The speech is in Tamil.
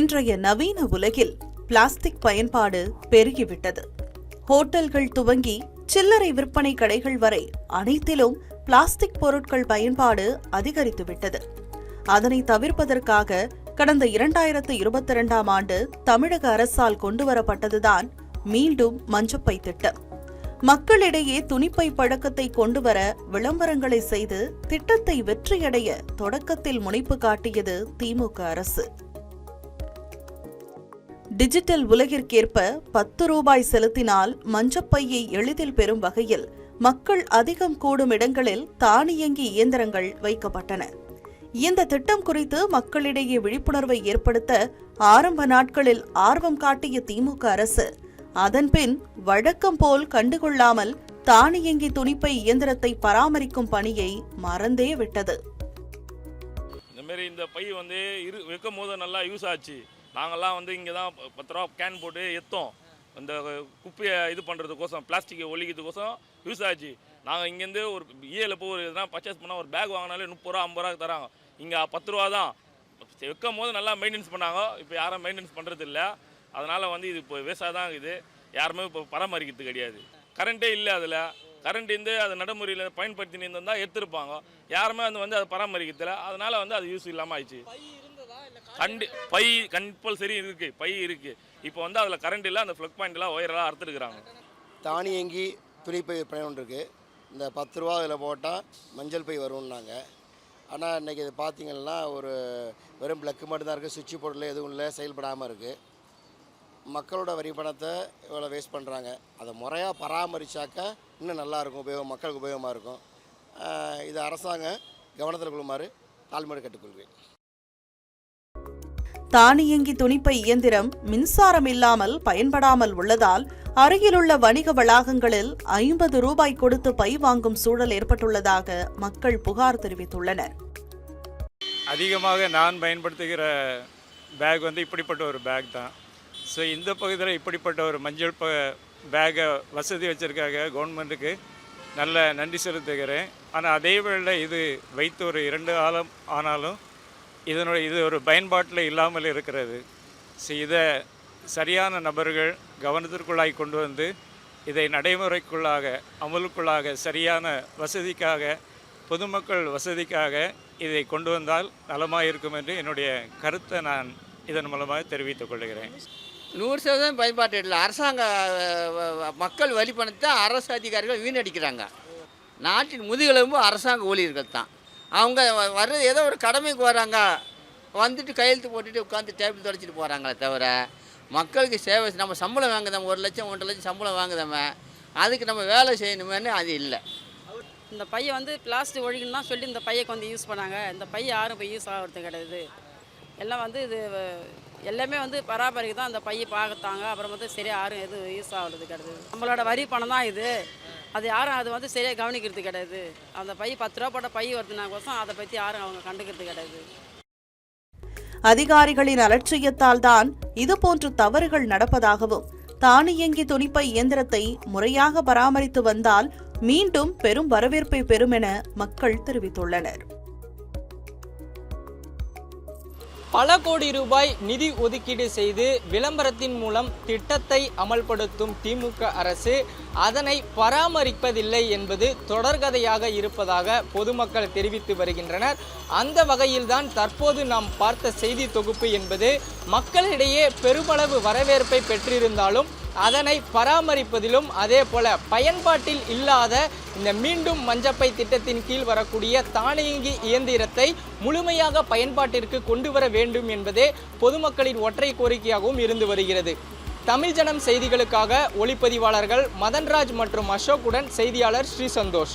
இன்றைய நவீன உலகில் பிளாஸ்டிக் பயன்பாடு பெருகிவிட்டது. ஹோட்டல்கள் துவங்கி சில்லறை விற்பனை கடைகள் வரை அனைத்திலும் பிளாஸ்டிக் பொருட்கள் பயன்பாடு அதிகரித்துவிட்டது. அதனை தவிர்ப்பதற்காக கடந்த இரண்டாயிரத்து இருபத்தி இரண்டாம் ஆண்டு தமிழக அரசால் கொண்டுவரப்பட்டதுதான் மீண்டும் மஞ்சப்பை திட்டம். மக்களிடையே துணிப்பை பழக்கத்தை கொண்டுவர விளம்பரங்களை செய்து திட்டத்தை வெற்றியடைய தொடக்கத்தில் முனைப்பு காட்டியது திமுக அரசு. டிஜிட்டல் உலகிற்கேற்ப பத்து ரூபாய் செலுத்தினால் மஞ்சப்பையை எளிதில் பெறும் வகையில் மக்கள் அதிகம் கூடும் இடங்களில் தானியங்கி இயந்திரங்கள் வைக்கப்பட்டன. இந்த திட்டம் குறித்து மக்களிடையே விழிப்புணர்வை ஏற்படுத்த ஆரம்ப நாட்களில் ஆர்வம் காட்டிய திமுக அரசு அதன்பின் வழக்கம் போல் கண்டுகொள்ளாமல் தானியங்கி துணிப்பை இயந்திரத்தை பராமரிக்கும் பணியை மறந்தே விட்டது. இந்த மாதிரி இந்த பை வந்து இரு வைக்கும் போது நல்லா யூஸ் ஆச்சு. நாங்கள்லாம் வந்து இங்கே தான் பத்து ரூபா கேன் போட்டு எத்தோம். இந்த குப்பையை இது பண்ணுறதுக்கோசம் பிளாஸ்டிக்கை ஒழிக்கிறதுக்கோசம் யூஸ் ஆச்சு. நாங்கள் இங்கேருந்து ஒரு இஏல போய் ஒரு எதனா பர்ச்சேஸ் பண்ணால் ஒரு பேக் வாங்கினாலே முப்பது ரூபா ஐம்பது ரூபா தராங்க. இங்கே பத்து ரூபா தான். வைக்கும் போது நல்லா மெயின்டெனன்ஸ் பண்ணாங்க. இப்போ யாரும் மெயின்டெனன்ஸ் பண்ணுறது இல்லை அதனால் வந்து இது இப்போ வேஸ்ட்டாக தான் இருக்குது. யாருமே இப்போ பராமரிக்கிறது கிடையாது. கரண்ட்டே இல்லை அதில். கரண்ட் இருந்து அது நடைமுறையில் பயன்படுத்தினு இருந்தால் எடுத்திருப்பாங்க. யாருமே வந்து வந்து அதை பராமரிக்கிறதில்ல. அதனால் வந்து அது யூஸ் இல்லாமல் ஆயிடுச்சு. கண்டு பை கம்பல்சரி இருக்கு பை இருக்கு. இப்போ வந்து அதில் கரண்ட் இல்லை அந்த ஃப்ளக் பாயிண்ட்லாம் ஒயரெல்லாம் அறுத்துருக்குறாங்க. தானியங்கி துணிப்பை விற்பனை ஒன்று இருக்குது இந்த பத்து ரூபா இதில் போட்டால் மஞ்சள் பை வரும்னாங்க. ஆனால் இன்றைக்கி இது பார்த்தீங்கன்னா ஒரு வெறும் பிளக்கு மட்டும்தான் இருக்குது சுவிட்ச் போர்டில் எதுவும் இல்லை செயல்படாமல் இருக்குது மக்களோட வரி பணத்தை இவ்வளோ வேஸ்ட் பண்ணுறாங்க அதை முறையாக பராமரித்தாக்கா இன்னும் நல்லாயிருக்கும் உபயோகம் மக்களுக்கு உபயோகமாக இருக்கும். இது அரசாங்கம் கவனத்தில் கொள்ளுமாறு தாழ்மையோடு கட்டுக்கொள்வேன் தானியங்கி துணிப்பை இயந்திரம் மின்சாரம் இல்லாமல் பயன்படாமல் உள்ளதால் அருகிலுள்ள வணிக வளாகங்களில் ஐம்பது ரூபாய் கொடுத்து பை வாங்கும் சூழல் ஏற்பட்டுள்ளதாக மக்கள் புகார் தெரிவித்துள்ளனர். அதிகமாக நான் பயன்படுத்துகிற பேக் வந்து இப்படிப்பட்ட ஒரு பேக் தான். ஸோ இந்த பகுதியில் இப்படிப்பட்ட ஒரு மஞ்சள் ப பேக்கை வசதி வச்சுருக்காங்க கவர்மெண்ட்டுக்கு. நல்ல நன்றி செலுத்துகிறேன். ஆனால் அதே வேளை இது வைத்து ஒரு இரண்டு காலம் ஆனாலும் இதனுடைய இது ஒரு பயன்பாட்டில் இல்லாமல் இருக்கிறது. ஸோ இதை சரியான நபர்கள் கவனத்திற்குள்ளாய் கொண்டு வந்து இதை நடைமுறைக்குள்ளாக அமலுக்குள்ளாக சரியான வசதிக்காக பொதுமக்கள் வசதிக்காக இதை கொண்டு வந்தால் நலமாக இருக்கும் என்று என்னுடைய கருத்தை நான் இதன் மூலமாக தெரிவித்துக் கொள்கிறேன். நூறு சதவீதம் பயன்பாட்டு இல்லை அரசாங்க மக்கள் வரி பணத்தை அரசு அதிகாரிகள் வீணடிக்கிறாங்க. நாட்டின் முதுகெலும்பு அரசாங்க ஊழியர்கள் தான். அவங்க வ- வர்ற ஏதோ ஒரு கடமைக்கு வராங்க. வந்துட்டு கையெழுத்து போட்டுட்டு உட்காந்து டேபிள் தொடச்சிட்டு போகிறாங்களே தவிர மக்களுக்கு சேவை நம்ம சம்பளம் வாங்குதம் ஒரு லட்சம் ஒன்றரை லட்சம் சம்பளம் வாங்குதோமே அதுக்கு நம்ம வேலை செய்யணுமேனு அது இல்லை. இந்த பையன் வந்து பிளாஸ்டிக் ஒழிக்கணும் தான் சொல்லி இந்த பையக்கு வந்து யூஸ் பண்ணாங்க. இந்த பையன் யாரும் இப்போ யூஸ் ஆகிறது கிடையாது. எல்லாம் வந்து இது எல்லாமே வந்து பராமரிக்க தான் அந்த பையை பார்த்தாங்க அப்புறம் வந்து சரியாக யாரும் எதுவும் யூஸ் ஆகுறது கிடையாது. நம்மளோட வரி பணம் தான் இது. அது யாரும் அது வந்து சரியாக கவனிக்கிறது கிடையாது. அந்த பை பத்து ரூபா போட்ட பை வருதுனாக்கோசம் அதை பற்றி யாரும் அவங்க கண்டுக்கிறது கிடையாது. அதிகாரிகளின் அலட்சியத்தால் தான் இதுபோன்ற தவறுகள் நடப்பதாகவும் தானியங்கி துணிப்பை இயந்திரத்தை முறையாக பராமரித்து வந்தால் மீண்டும் பெரும் வரவேற்பை பெறும் என மக்கள் தெரிவித்துள்ளனர். பல கோடி ரூபாய் நிதி ஒதுக்கீடு செய்து விளம்பரத்தின் மூலம் திட்டத்தை அமல்படுத்தும் திமுக அரசு அதனை பராமரிப்பதில்லை என்பது தொடர்கதையாக இருப்பதாக பொதுமக்கள் தெரிவித்து வருகின்றனர். அந்த வகையில்தான் தற்போது நாம் பார்த்த செய்தி தொகுப்பு என்பது மக்களிடையே பெருமளவு வரவேற்பை பெற்றிருந்தாலும் அதனை பராமரிப்பதிலும் அதே போல பயன்பாட்டில் இல்லாத இந்த மீண்டும் மஞ்சப்பை திட்டத்தின் கீழ் வரக்கூடிய தானியங்கி இயந்திரத்தை முழுமையாக பயன்பாட்டிற்கு கொண்டு வர வேண்டும் என்பதே பொதுமக்களின் ஒற்றை கோரிக்கையாகவும் இருந்து வருகிறது. தமிழ் ஜனம் செய்திகளுக்காக ஒளிப்பதிவாளர்கள் மதன்ராஜ் மற்றும் அசோக்குடன் செய்தியாளர் ஸ்ரீ சந்தோஷ்.